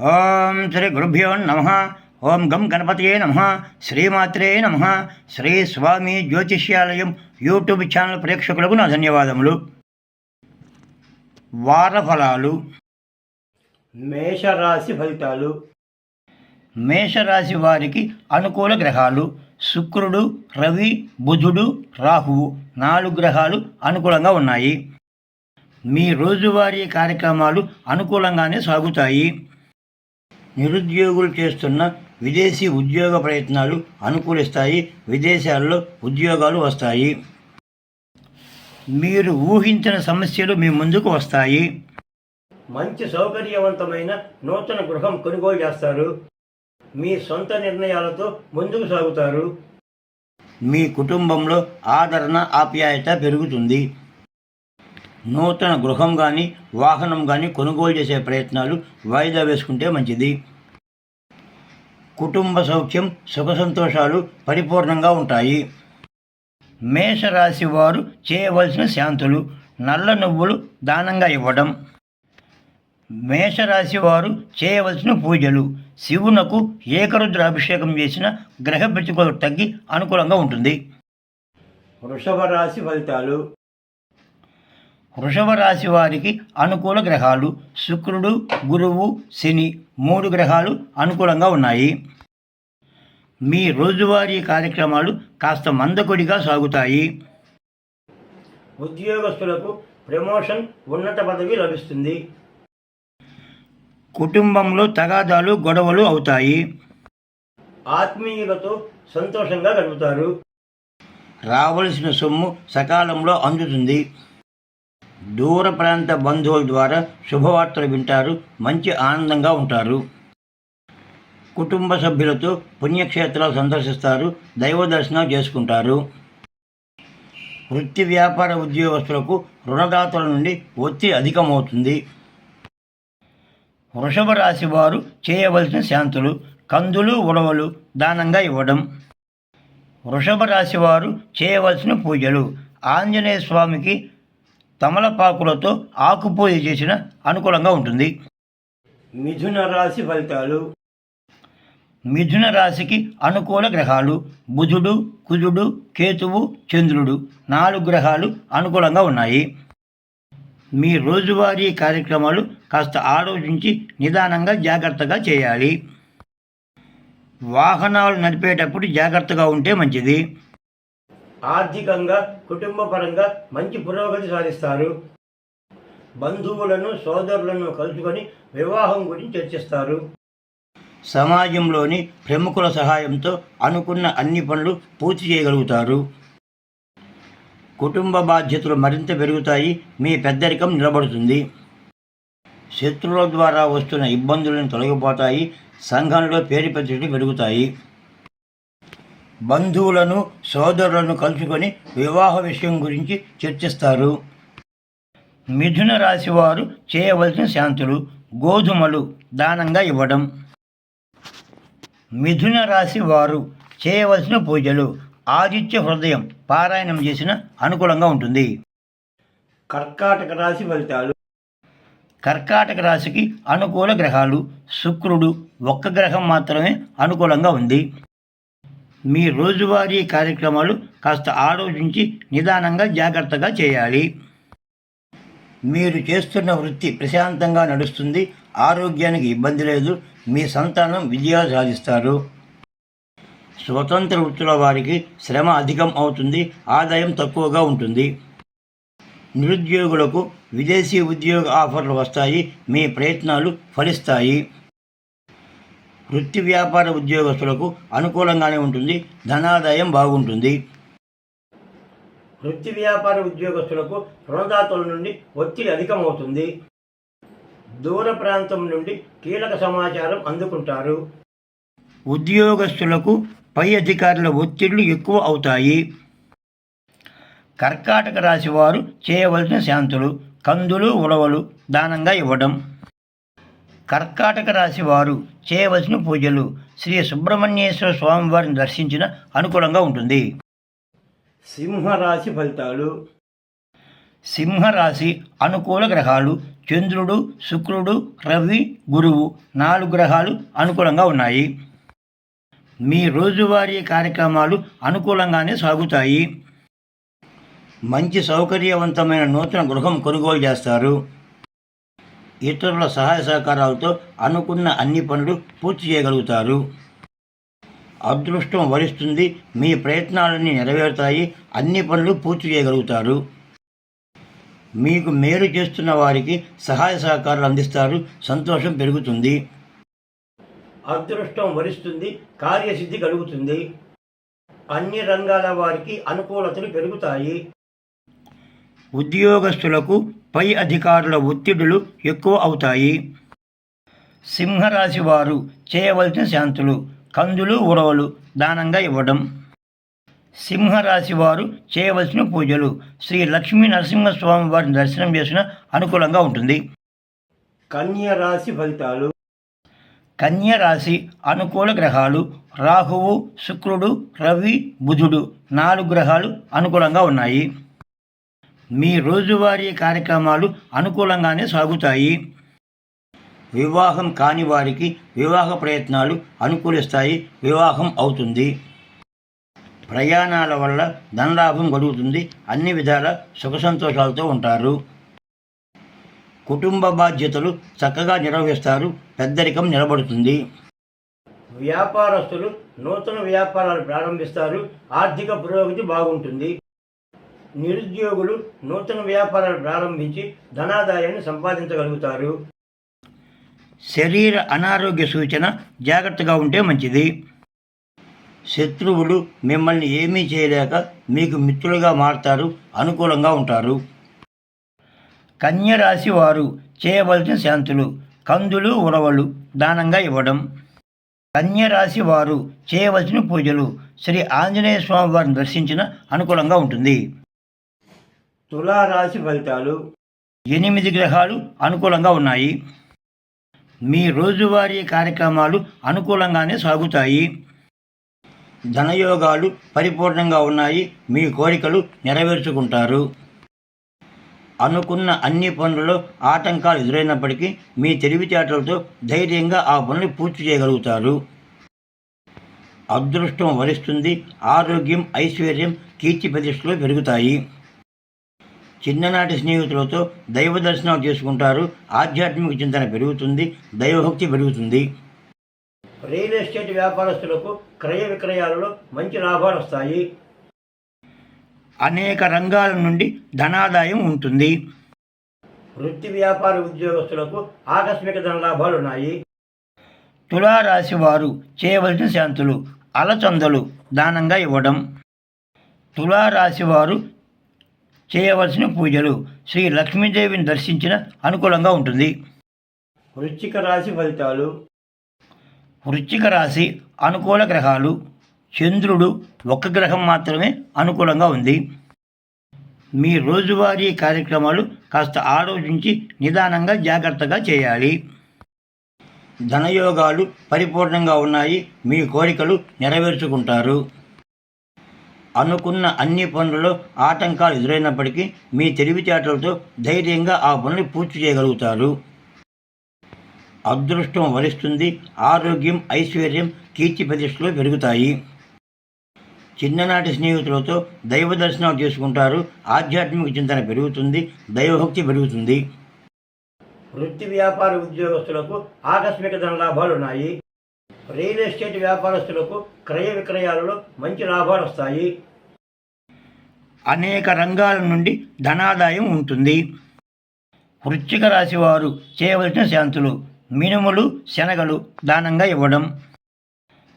ఓం శ్రీ గురుభ్యో నమ. ఓం గం గణపతయే నమ. శ్రీమాత్రే నమ. శ్రీ స్వామి జ్యోతిష్యాలయం యూట్యూబ్ ఛానల్ ప్రేక్షకులకు నా ధన్యవాదములు. వార ఫలాలు మేషరాశి ఫలితాలు. మేషరాశి వారికి అనుకూల గ్రహాలు. శుక్రుడు రవి బుధుడు రాహువు నాలుగు గ్రహాలు అనుకూలంగా ఉన్నాయి. మీ రోజువారీ కార్యక్రమాలు అనుకూలంగానే సాగుతాయి. నిరుద్యోగులు చేస్తున్న విదేశీ ఉద్యోగ ప్రయత్నాలు అనుకూలిస్తాయి. విదేశాల్లో ఉద్యోగాలు వస్తాయి. మీరు ఊహించిన సమస్యలు మీ ముందుకు వస్తాయి. మంచి సౌకర్యవంతమైన నూతన గృహం కొనుగోలు చేస్తారు. మీ సొంత నిర్ణయాలతో ముందుకు సాగుతారు. మీ కుటుంబంలో ఆదరణ ఆప్యాయత పెరుగుతుంది. నూతన గృహం కానీ వాహనం కానీ కొనుగోలు చేసే ప్రయత్నాలు వాయిదా వేసుకుంటే మంచిది. కుటుంబ సౌఖ్యం సుఖ సంతోషాలు పరిపూర్ణంగా ఉంటాయి. మేషరాశి వారు చేయవలసిన శాంతులు నల్ల నువ్వులు దానంగా ఇవ్వడం. మేషరాశి వారు చేయవలసిన పూజలు శివునకు ఏకరుద్రాభిషేకం చేసిన గ్రహ ప్రతికూలత తగ్గి అనుకూలంగా ఉంటుంది. వృషభ రాశి ఫలితాలు. వృషభ రాశి వారికి అనుకూల గ్రహాలు శుక్రుడు గురువు శని మూడు గ్రహాలు అనుకూలంగా ఉన్నాయి. మీ రోజువారీ కార్యక్రమాలు కాస్త మందకొడిగా సాగుతాయి. ఉద్యోగస్తులకు ప్రమోషన్ ఉన్నత పదవి లభిస్తుంది. కుటుంబంలో తగాదాలు గొడవలు అవుతాయి. ఆత్మీయులతో సంతోషంగా గడుపుతారు. రావలసిన సొమ్ము సకాలంలో అందుతుంది. దూర ప్రాంత బంధువుల ద్వారా శుభవార్తలు వింటారు మంచి ఆనందంగా ఉంటారు. కుటుంబ సభ్యులతో పుణ్యక్షేత్రాలు సందర్శిస్తారు దైవ దర్శనం చేసుకుంటారు. వృత్తి వ్యాపార ఉద్యోగస్తులకు రుణదాతల నుండి ఒత్తిడి అధికమవుతుంది. వృషభ రాశి వారు చేయవలసిన శాంతులు కందులు ఉడవలు దానంగా ఇవ్వడం. వృషభ రాశి వారు చేయవలసిన పూజలు ఆంజనేయ స్వామికి తమలపాకులతో ఆకుపూజ చేసిన అనుకూలంగా ఉంటుంది. మిథున రాశి ఫలితాలు? మిథున రాశికి అనుకూల గ్రహాలు బుధుడు కుజుడు కేతువు చంద్రుడు నాలుగు గ్రహాలు అనుకూలంగా ఉన్నాయి. మీ రోజువారీ కార్యక్రమాలు కాస్త ఆలోచించి నిదానంగా జాగ్రత్తగా చేయాలి. వాహనాలు నడిపేటప్పుడు జాగ్రత్తగా ఉంటే మంచిది. ఆర్థికంగా కుటుంబపరంగా మంచి పురోగతి సాధిస్తారు. బంధువులను సోదరులను కలుసుకొని వివాహం గురించి చర్చిస్తారు. సమాజంలోని ప్రముఖుల సహాయంతో అనుకున్న అన్ని పనులు పూర్తి చేయగలుగుతారు. కుటుంబ బాధ్యతలు మరింత పెరుగుతాయి. మీ పెద్దరికం నిలబడుతుంది. శత్రువుల ద్వారా వస్తున్న ఇబ్బందులను తొలగిపోతాయి. సంఘంలో పేరు ప్రతిష్టలు పెరుగుతాయి. బంధువులను సోదరులను కలుసుకొని వివాహ విషయం గురించి చర్చిస్తారు. మిథున రాశి వారు చేయవలసిన శాంతులు గోధుమలు దానంగా ఇవ్వడం. మిథున రాశి వారు చేయవలసిన పూజలు ఆదిత్య హృదయం పారాయణం చేసిన అనుకూలంగా ఉంటుంది. కర్కాటక రాశి ఫలితాలు. కర్కాటక రాశికి అనుకూల గ్రహాలు శుక్రుడు ఒక్క గ్రహం మాత్రమే అనుకూలంగా ఉంది. మీ రోజువారీ కార్యక్రమాలు కాస్త ఆలోచించి నిదానంగా జాగ్రత్తగా చేయాలి. మీరు చేస్తున్న వృత్తి ప్రశాంతంగా నడుస్తుంది ఆరోగ్యానికి ఇబ్బంది లేదు మీ సంతానం విజయాలు సాధిస్తారు. స్వతంత్ర వృత్తుల వారికి శ్రమ అధికం అవుతుంది ఆదాయం తక్కువగా ఉంటుంది. నిరుద్యోగులకు విదేశీ ఉద్యోగ ఆఫర్లు వస్తాయి మీ ప్రయత్నాలు ఫలిస్తాయి. వృత్తి వ్యాపార ఉద్యోగస్తులకు అనుకూలంగానే ఉంటుంది ధనాదాయం బాగుంటుంది. వృత్తి వ్యాపార ఉద్యోగస్తులకు రుణదాతల నుండి ఒత్తిడి అధికమవుతుంది. దూర ప్రాంతం నుండి కీలక సమాచారం అందుకుంటారు. ఉద్యోగస్తులకు పై అధికారుల ఒత్తిళ్ళు ఎక్కువ అవుతాయి. కర్కాటక రాశి వారు చేయవలసిన శాంతులు కందులు ఉలవలు దానంగా ఇవ్వడం. కర్కాటక రాశి వారు చేయవలసిన పూజలు శ్రీ సుబ్రహ్మణ్యేశ్వర స్వామివారిని దర్శించిన అనుకూలంగా ఉంటుంది. సింహరాశి ఫలితాలు. సింహరాశి అనుకూల గ్రహాలు చంద్రుడు శుక్రుడు రవి గురువు నాలుగు గ్రహాలు అనుకూలంగా ఉన్నాయి. మీ రోజువారీ కార్యక్రమాలు అనుకూలంగానే సాగుతాయి. మంచి సౌకర్యవంతమైన నూతన గృహం కొనుగోలు చేస్తారు. ఇతరుల సహాయ సహకారాలతో అనుకున్న అన్ని పనులు పూర్తి చేయగలుగుతారు. అదృష్టం వరిస్తుంది మీ ప్రయత్నాలన్నీ నెరవేరుతాయి అన్ని పనులు పూర్తి చేయగలుగుతారు. మీకు మేలు చేస్తున్న వారికి సహాయ సహకారాలు అందిస్తారు సంతోషం పెరుగుతుంది. అదృష్టం వరిస్తుంది కార్యసిద్ధి కలుగుతుంది. అన్ని రంగాల వారికి అనుకూలతలు పెరుగుతాయి. ఉద్యోగస్తులకు పై అధికారుల ఒత్తిడులు ఎక్కువ అవుతాయి. సింహరాశి వారు చేయవలసిన శాంతులు కందులు ఉడవలు దానంగా ఇవ్వడం. సింహరాశి వారు చేయవలసిన పూజలు శ్రీ లక్ష్మీ నరసింహస్వామి వారిని దర్శనం చేసిన అనుకూలంగా ఉంటుంది. కన్య రాశి ఫలితాలు. కన్య రాశి అనుకూల గ్రహాలు రాహువు శుక్రుడు రవి బుధుడు నాలుగు గ్రహాలు అనుకూలంగా ఉన్నాయి. మీ రోజువారీ కార్యక్రమాలు అనుకూలంగానే సాగుతాయి. వివాహం కాని వారికి వివాహ ప్రయత్నాలు అనుకూలిస్తాయి వివాహం అవుతుంది. ప్రయాణాల వల్ల ధనలాభం కలుగుతుంది అన్ని విధాల సుఖ సంతోషాలతో ఉంటారు. కుటుంబ బాధ్యతలు చక్కగా నిర్వహిస్తారు పెద్దరికం నిలబడుతుంది. వ్యాపారస్తులు నూతన వ్యాపారాలు ప్రారంభిస్తారు ఆర్థిక పురోగతి బాగుంటుంది. నిరుద్యోగులు నూతన వ్యాపారాలు ప్రారంభించి ధనాదాయాన్ని సంపాదించగలుగుతారు. శరీర అనారోగ్య సూచన జాగ్రత్తగా ఉంటే మంచిది. శత్రువులు మిమ్మల్ని ఏమీ చేయలేక మీకు మిత్రులుగా మారుతారు అనుకూలంగా ఉంటారు. కన్యరాశి వారు చేయవలసిన శాంతులు కందులు ఉరవలు దానంగా ఇవ్వడం. కన్యరాశి వారు చేయవలసిన పూజలు శ్రీ ఆంజనేయ స్వామి వారిని దర్శించిన అనుకూలంగా ఉంటుంది. తులారాశి ఫలితాలు ఎనిమిది గ్రహాలు అనుకూలంగా ఉన్నాయి. మీ రోజువారీ కార్యక్రమాలు అనుకూలంగానే సాగుతాయి. ధనయోగాలు పరిపూర్ణంగా ఉన్నాయి. మీ కోరికలు నెరవేర్చుకుంటారు. అనుకున్న అన్ని పనులలో ఆటంకాలు ఎదురైనప్పటికీ మీ తెలివితేటలతో ధైర్యంగా ఆ పనులు పూర్తి చేయగలుగుతారు. అదృష్టం వరిస్తుంది. ఆరోగ్యం ఐశ్వర్యం కీర్తి ప్రతిష్టలు పెరుగుతాయి. చిన్ననాటి స్నేహితులతో దైవ దర్శనాలు చేసుకుంటారు. ఆధ్యాత్మిక చింతన పెరుగుతుంది. దైవభక్తి పెరుగుతుంది. రియల్ ఎస్టేట్ వ్యాపారస్తులకు క్రయ విక్రయాలలో మంచి లాభాలు వస్తాయి. అనేక రంగాల నుండి ధనాదాయం ఉంటుంది. వృత్తి వ్యాపార ఉద్యోగస్తులకు ఆకస్మిక ధన లాభాలు ఉన్నాయి. తులారాశి వారు చేయవలసిన శాంతులు అలచందలు దానంగా ఇవ్వడం. తులారాశి వారు చేయవలసిన పూజలు. శ్రీ లక్ష్మీదేవిని దర్శించిన అనుకూలంగా ఉంటుంది. వృశ్చిక రాశి ఫలితాలు. వృశ్చిక రాశి అనుకూల గ్రహాలు. చంద్రుడు ఒక్క గ్రహం మాత్రమే అనుకూలంగా ఉంది. మీ రోజువారీ కార్యక్రమాలు కాస్త ఆలోచించి నిదానంగా జాగ్రత్తగా చేయాలి. ధనయోగాలు పరిపూర్ణంగా ఉన్నాయి. మీ కోరికలు నెరవేర్చుకుంటారు. అనుకున్న అన్ని పనులలో ఆటంకాలు ఎదురైనప్పటికీ మీ తెలివితేటలతో ధైర్యంగా ఆ పనులు పూర్తి చేయగలుగుతారు. అదృష్టం వరిస్తుంది ఆరోగ్యం ఐశ్వర్యం కీర్తి ప్రతిష్టలు పెరుగుతాయి. చిన్ననాటి స్నేహితులతో దైవ దర్శనాలు చేసుకుంటారు ఆధ్యాత్మిక చింతన పెరుగుతుంది దైవభక్తి పెరుగుతుంది. వృత్తి వ్యాపార ఉద్యోగస్తులకు ఆకస్మిక ధన లాభాలు ఉన్నాయి రియల్ ఎస్టేట్ వ్యాపారస్తులకు క్రయ విక్రయాలలో మంచి లాభాలు వస్తాయి. అనేక రంగాల నుండి ధనాదాయం ఉంటుంది. వృశ్చిక రాశి వారు చేయవలసిన శాంతులు మినుములు శనగలు దానంగా ఇవ్వడం.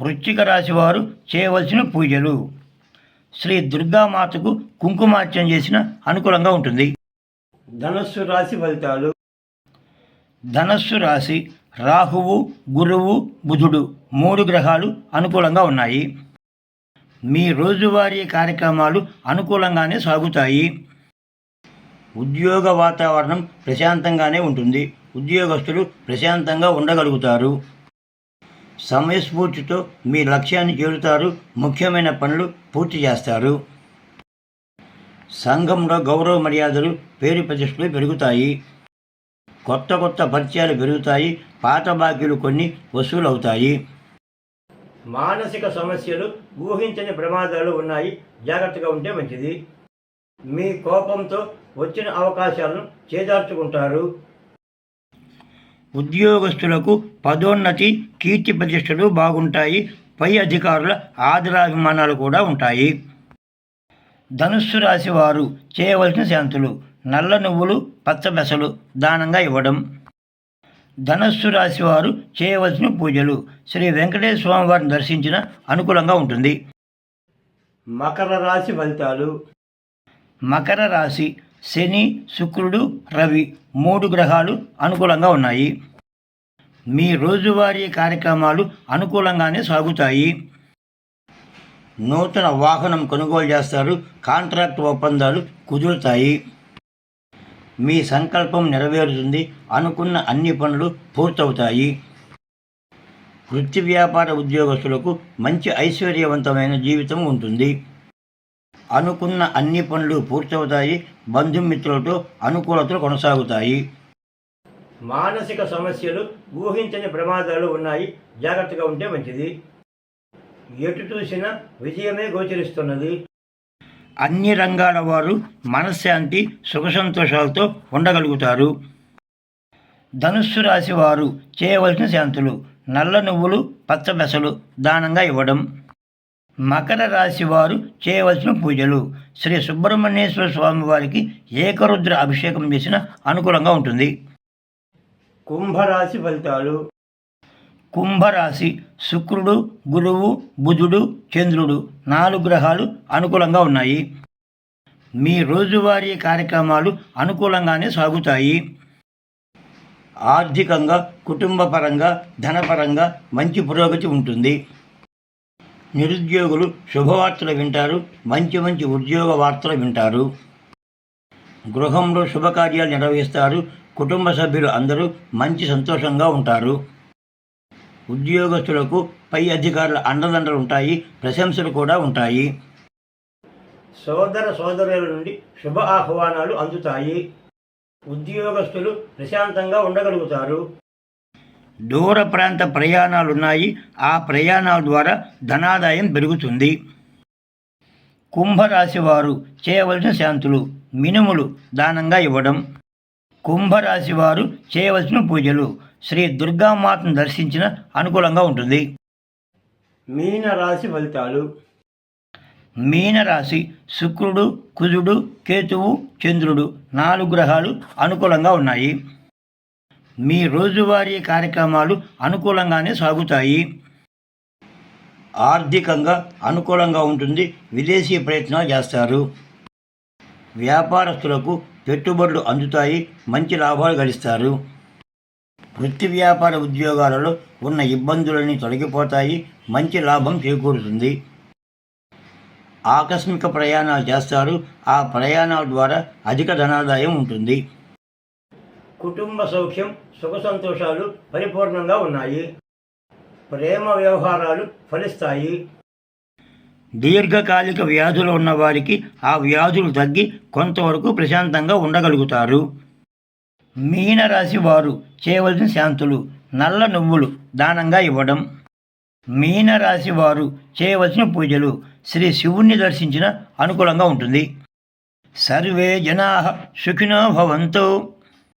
వృశ్చిక రాశి వారు చేయవలసిన పూజలు. శ్రీ దుర్గామాతకు కుంకుమార్చన చేసిన అనుకూలంగా ఉంటుంది. ధనస్సు రాశి ఫలితాలు. ధనస్సు రాశి రాహువు గురువు బుధుడు. మూడు గ్రహాలు అనుకూలంగా ఉన్నాయి. మీ రోజువారీ కార్యక్రమాలు అనుకూలంగానే సాగుతాయి. ఉద్యోగ వాతావరణం ప్రశాంతంగానే ఉంటుంది. ఉద్యోగస్తులు ప్రశాంతంగా ఉండగలుగుతారు. సమయస్ఫూర్తితో మీ లక్ష్యాన్ని చేరుతారు. ముఖ్యమైన పనులు పూర్తి చేస్తారు. సంఘంలో గౌరవ మర్యాదలు పేరు ప్రతిష్టలు పెరుగుతాయి. కొత్త కొత్త పరిచయాలు పెరుగుతాయి. పాత బాకీలు కొన్ని వసూలవుతాయి. మానసిక సమస్యలు ఊహించని ప్రమాదాలు ఉన్నాయి. జాగ్రత్తగా ఉంటే మంచిది. మీ కోపంతో వచ్చిన అవకాశాలను చేదార్చుకుంటారు ఉద్యోగస్తులకు పదోన్నతి కీర్తి ప్రతిష్టలు బాగుంటాయి. పై అధికారుల ఆదరాభిమానాలు కూడా ఉంటాయి. ధనుస్సు రాశి వారు చేయవలసిన శాంతులు. నల్ల నువ్వులు పచ్చ బెసలు దానంగా ఇవ్వడం. ధనస్సు రాశి వారు చేయవలసిన పూజలు. శ్రీ వెంకటేశ్వర స్వామి వారిని దర్శించిన అనుకూలంగా ఉంటుంది. మకర రాశి ఫలితాలు. మకర రాశి శని శుక్రుడు రవి మూడు గ్రహాలు అనుకూలంగా ఉన్నాయి. మీ రోజువారీ కార్యక్రమాలు అనుకూలంగానే సాగుతాయి. నూతన వాహనం కొనుగోలు చేస్తారు. కాంట్రాక్ట్ ఒప్పందాలు కుదురుతాయి. మీ సంకల్పం నెరవేరుతుంది అనుకున్న అన్ని పనులు పూర్తవుతాయి. వృత్తి వ్యాపార ఉద్యోగస్తులకు మంచి ఐశ్వర్యవంతమైన జీవితం ఉంటుంది. అనుకున్న అన్ని పనులు పూర్తవుతాయి బంధుమిత్రులతో అనుకూలతలు కొనసాగుతాయి. మానసిక సమస్యలు ఊహించని ప్రమాదాలు ఉన్నాయి. జాగ్రత్తగా ఉంటే మంచిది. ఎటు చూసినా విజయమే గోచరిస్తున్నది. అన్ని రంగాల వారు మనశ్శాంతి సుఖ సంతోషాలతో ఉండగలుగుతారు. ధనుస్సు రాశి వారు చేయవలసిన శాంతులు నల్ల నువ్వులు పచ్చబెసలు దానంగా ఇవ్వడం. మకర రాశి వారు చేయవలసిన పూజలు శ్రీ సుబ్రహ్మణ్యేశ్వర స్వామి వారికి ఏకరుద్ర అభిషేకం చేసిన అనుకూలంగా ఉంటుంది. కుంభరాశి ఫలితాలు కుంభరాశి శుక్రుడు గురువు బుధుడు చంద్రుడు నాలుగు గ్రహాలు అనుకూలంగా ఉన్నాయి. మీ రోజువారీ కార్యక్రమాలు అనుకూలంగానే సాగుతాయి. ఆర్థికంగా కుటుంబపరంగా ధనపరంగా మంచి పురోగతి ఉంటుంది. నిరుద్యోగులు శుభవార్తలు వింటారు మంచి మంచి ఉద్యోగ వార్తలు వింటారు. గృహంలో శుభకార్యాలు నిర్వహిస్తారు కుటుంబ సభ్యులు అందరూ మంచి సంతోషంగా ఉంటారు. ఉద్యోగస్తులకు పై అధికారుల అండదండలు ఉంటాయి ప్రశంసలు కూడా ఉంటాయి. సోదర సోదరుల నుండి శుభ ఆహ్వానాలు అందుతాయి. ఉద్యోగస్తులు ప్రశాంతంగా ఉండగలుగుతారు. దూర ప్రాంత ప్రయాణాలు ఉన్నాయి ఆ ప్రయాణాల ద్వారా ధనాదాయం పెరుగుతుంది. కుంభరాశి వారు చేయవలసిన శాంతులు మినుములు దానంగా ఇవ్వడం. కుంభరాశి వారు చేయవలసిన పూజలు శ్రీ దుర్గామాతను దర్శించిన అనుకూలంగా ఉంటుంది. మీన రాశి ఫలితాలు? మీనరాశి శుక్రుడు కుజుడు కేతువు చంద్రుడు నాలుగు గ్రహాలు అనుకూలంగా ఉన్నాయి. మీ రోజువారీ కార్యక్రమాలు అనుకూలంగానే సాగుతాయి. ఆర్థికంగా అనుకూలంగా ఉంటుంది విదేశీ ప్రయత్నాలు చేస్తారు. వ్యాపారస్తులకు పెట్టుబడులు అందుతాయి మంచి లాభాలు గడిస్తారు. వృత్తి వ్యాపార ఉద్యోగాలలో ఉన్న ఇబ్బందులన్నీ తొలగిపోతాయి మంచి లాభం చేకూరుతుంది. ఆకస్మిక ప్రయాణాలు చేస్తారు ఆ ప్రయాణాల ద్వారా అధిక ధనాదాయం ఉంటుంది. కుటుంబ సౌఖ్యం సుఖ సంతోషాలు పరిపూర్ణంగా ఉన్నాయి. ప్రేమ వ్యవహారాలు ఫలిస్తాయి. దీర్ఘకాలిక వ్యాధులు ఉన్న వారికి ఆ వ్యాధులు తగ్గి కొంతవరకు ప్రశాంతంగా ఉండగలుగుతారు. మీనరాశి వారు చేయవలసిన శాంతులు నల్ల నువ్వులు దానంగా ఇవ్వడం. మీనరాశి వారు చేయవలసిన పూజలు శ్రీ శివుణ్ణి దర్శించిన అనుకూలంగా ఉంటుంది. సర్వే జనా సుఖినో భవంతు.